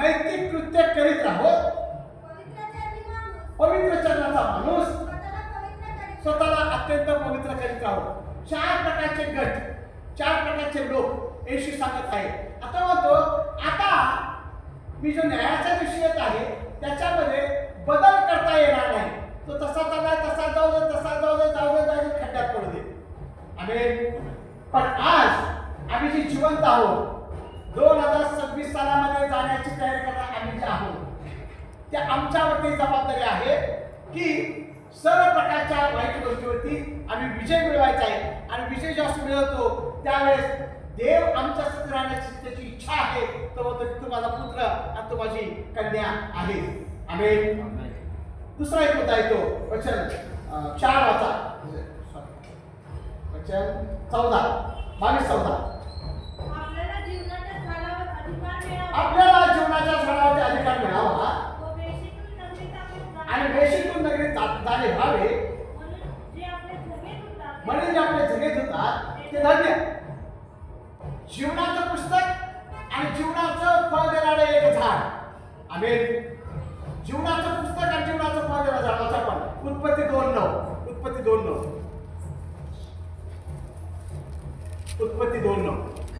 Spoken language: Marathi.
नैतिक कृत्य करीत राहो. पवित्र चरणाचा माणूस. स्वतःला अत्यंत पवित्र करीत राहो. चार प्रकारचे गट चार प्रकारचे लोक येशू सांगत आहे. आता म्हणतो आता मी जो न्यायाचा विषय आहे त्याच्यामध्ये बदल करता येणार नाही. तो तसा चाललाय तसा जाऊ दे तसा जाऊ दे जाऊ दे जाऊ दे खड्ड्यात पडू दे. आणि पण आज आम्ही जी जिवंत आहोत दोन हजार सव्वीस सालामध्ये जाण्याची तयारी करणार आम्ही जे आहोत त्या आमच्यावरती जबाबदारी आहे की सर्व प्रकारच्या वाईट गोष्टीवरती आम्ही विजय मिळवायचा आहे. आणि विजय जेव्हा मिळवतो त्यावेळेस देव आमच्या सत्य राहण्याची त्याची इच्छा आहे तो म्हणतो की तू माझा पुत्र आणि तू माझी कन्या आहे आम्ही दुसरा एक मुद्दा येतो वचन. चार वाचा. वचन चौदा. बावीस चौदा. वेशीतून नगरीत जाणे व्हावे. म्हणून जे आपले जमेत होतात जगेत होतात ते धन्य. जीवनाचं पुस्तक आणि जीवनाचं फळ देणारे एक झाड. आम्ही जीवनाचं पुस्तक आणि जीवनाचं फळ देणार झाडाचा पण उत्पत्ती दोन नऊ. उत्पत्ती दोन नऊ. उत्पत्ती दोन नऊ.